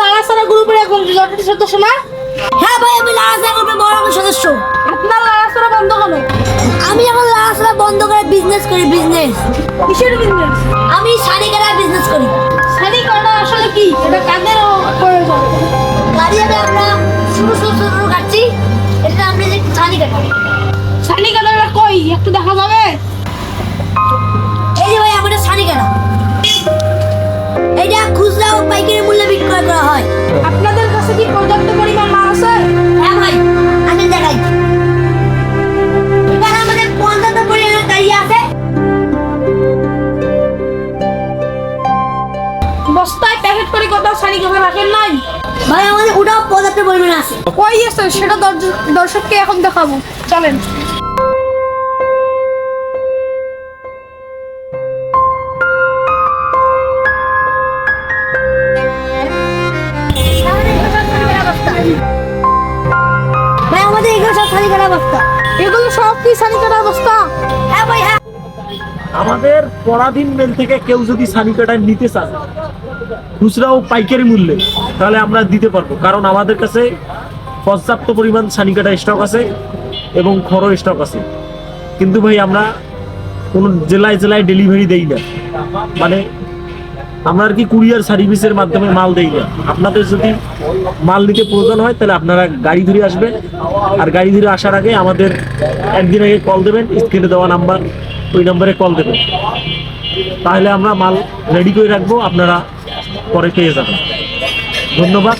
লালাসারা গ্রুপের একজন লটারি সদস্য না? হ্যাঁ ভাই আমি লালাসা গ্রুপের বড় সদস্য। আপনার লালাসারা বন্ধ কেন আমি এখন লালাসা বন্ধ করে বিজনেস করি বিজনেস কিসের বিজনেস আমি শাড়ি কেনার বিজনেস করি। শাড়ি করা আসলে কি? এটা কাদের প্রয়োজন? গাড়ি হবে আমরা শুরু শুরু শুরু কাটছি এটা আপনি যে শাড়ি কাটি শাড়ি কাটাটা কই? একটু দেখা যাবে? বস্তায় প্যাকেট করে কত শাড়ি কাপড় রাখেন নাই? ভাই আমাদের ওটাও পর্যাপ্ত পরিমাণে আছে। কই আছে সেটা দর্শককে এখন দেখাবো। চলেন। ভাই আমাদের এগুলো সব শাড়ি কাটা বস্তা এগুলো সব কি শাড়ি বস্তা হ্যাঁ ভাই হ্যাঁ। আমাদের পরাধীন মেল থেকে কেউ যদি সানি কাটা নিতে চান খুচরা ও পাইকারি মূল্যে, তাহলে আমরা দিতে পারব। কারণ আমাদের কাছে পর্যাপ্ত পরিমাণ সানি কাটা স্টক আছে এবং খড়ো স্টক আছে। কিন্তু ভাই, আমরা কোনো জেলায় জেলায় ডেলিভারি দেই না। মানে আমরা আর কি কুরিয়ার সার্ভিসের মাধ্যমে মাল দেই না। আপনাদের যদি মাল নিতে প্রয়োজন হয়, তাহলে আপনারা গাড়ি ধরে আসবেন। আর গাড়ি ধরে আসার আগে আমাদের একদিন আগে কল দেবেন স্ক্রিনে দেওয়া নাম্বার ওই নম্বরে কল দেবেন তাহলে আমরা মাল রেডি করে রাখব, আপনারা পরে পেয়ে যাবেন। ধন্যবাদ।